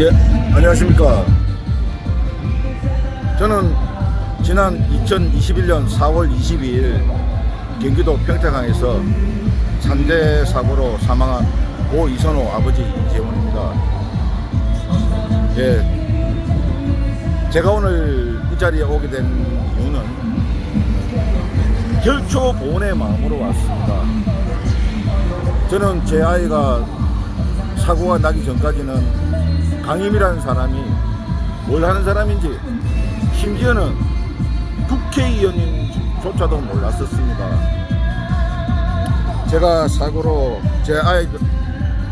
예, 안녕하십니까. 저는 지난 2021년 4월 22일 경기도 평택항에서 산재 사고로 사망한 고 이선호 아버지 이재원입니다. 예, 제가 오늘 이 자리에 오게 된 이유는 결초 보온의 마음으로 왔습니다. 저는 제 아이가 사고가 나기 전까지는 강임이라는 사람이 뭘 하는 사람인지 심지어는 국회의원인지조차도 몰랐었습니다. 제가 사고로 제 아이를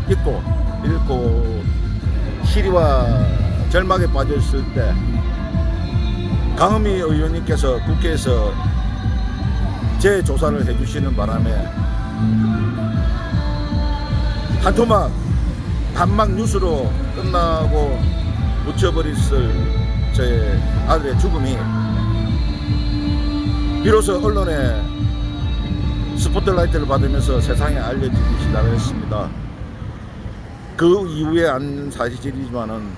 잊고 잃고 시리와 절망에 빠졌을 때 강은미 의원님께서 국회에서 제 조사를 해주시는 바람에 한 토막 단막 뉴스로 끝나고 묻혀버렸을 제 아들의 죽음이 비로소 언론에 스포트라이트를 받으면서 세상에 알려지기 시작했습니다. 그 이후에 안 사실이지만은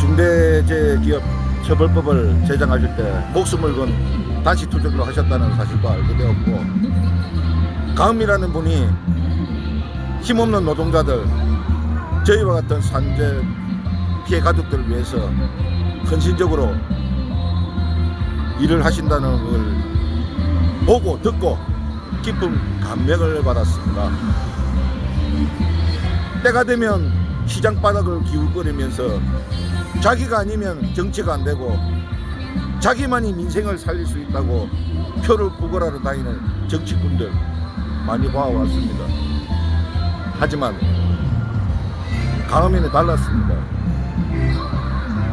중대재해기업 처벌법을 제정하실 때 목숨을 건 단시 투쟁로 하셨다는 사실도 알게 되었고 가음이라는 분이 힘없는 노동자들 저희와 같은 산재 피해 가족들을 위해서 헌신적으로 일을 하신다는 걸 보고 듣고 기쁜 감명을 받았습니다. 때가 되면 시장 바닥을 기울거리면서 자기가 아니면 정치가 안 되고 자기만이 민생을 살릴 수 있다고 표를 구걸하러 다니는 정치꾼들 많이 봐왔습니다. 하지만 강음이는 달랐습니다.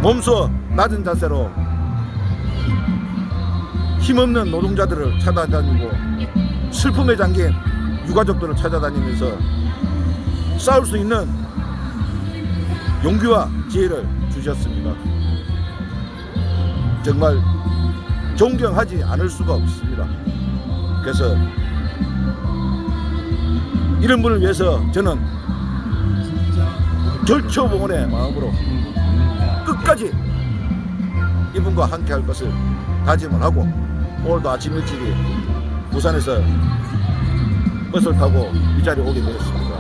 몸소 낮은 자세로 힘없는 노동자들을 찾아다니고 슬픔에 잠긴 유가족들을 찾아다니면서 싸울 수 있는 용기와 지혜를 주셨습니다. 정말 존경하지 않을 수가 없습니다. 그래서 이런 분을 위해서 저는 결초봉원의 마음으로 끝까지 이분과 함께 할 것을 다짐을 하고 오늘도 아침 일찍이 부산에서 버스를 타고 이 자리에 오게 되었습니다.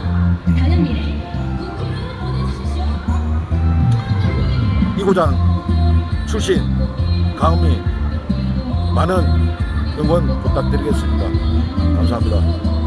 이구장 출신 강은미 많은 응원 부탁드리겠습니다. 감사합니다.